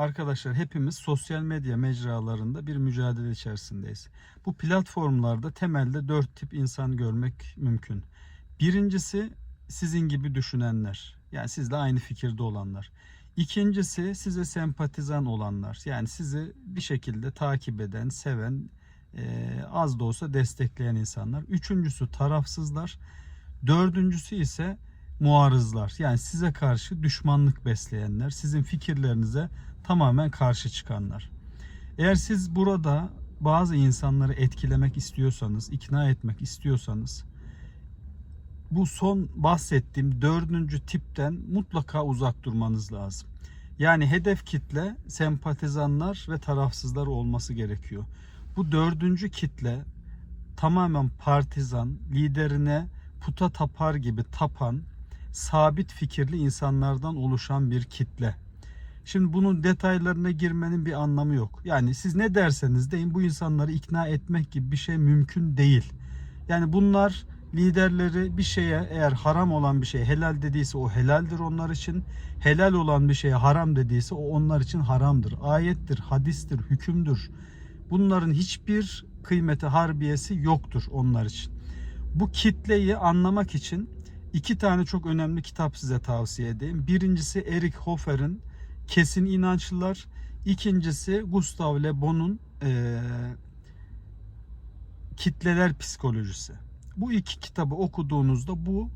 Arkadaşlar hepimiz sosyal medya mecralarında bir mücadele içerisindeyiz. Bu platformlarda temelde dört tip insan görmek mümkün. Birincisi sizin gibi düşünenler. Yani sizle aynı fikirde olanlar. İkincisi size sempatizan olanlar. Yani sizi bir şekilde takip eden, seven, eee, az da olsa destekleyen insanlar. Üçüncüsü tarafsızlar. Dördüncüsü ise muarızlar. Yani size karşı düşmanlık besleyenler, sizin fikirlerinize tamamen karşı çıkanlar. Eğer siz burada bazı insanları etkilemek istiyorsanız, ikna etmek istiyorsanız bu son bahsettiğim dördüncü tipten mutlaka uzak durmanız lazım. Yani hedef kitle sempatizanlar ve tarafsızlar olması gerekiyor. Bu dördüncü kitle tamamen partizan, liderine puta tapar gibi tapan, sabit fikirli insanlardan oluşan bir kitle. Şimdi bunun detaylarına girmenin bir anlamı yok. Yani siz ne derseniz deyin bu insanları ikna etmek gibi bir şey mümkün değil. Yani bunlar liderleri bir şeye eğer haram olan bir şey helal dediyse o helaldir onlar için. Helal olan bir şeye haram dediyse o onlar için haramdır. Ayettir, hadistir, hükümdür. Bunların hiçbir kıymeti harbiyesi yoktur onlar için. Bu kitleyi anlamak için iki tane çok önemli kitap size tavsiye edeyim. Birincisi Eric Hoffer'in Kesin İnançlılar. İkincisi Gustav Le Bon'un eee, Kitleler Psikolojisi. Bu iki kitabı okuduğunuzda bu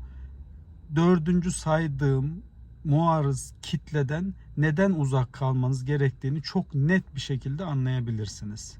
dördüncü saydığım muarız kitleden neden uzak kalmanız gerektiğini çok net bir şekilde anlayabilirsiniz.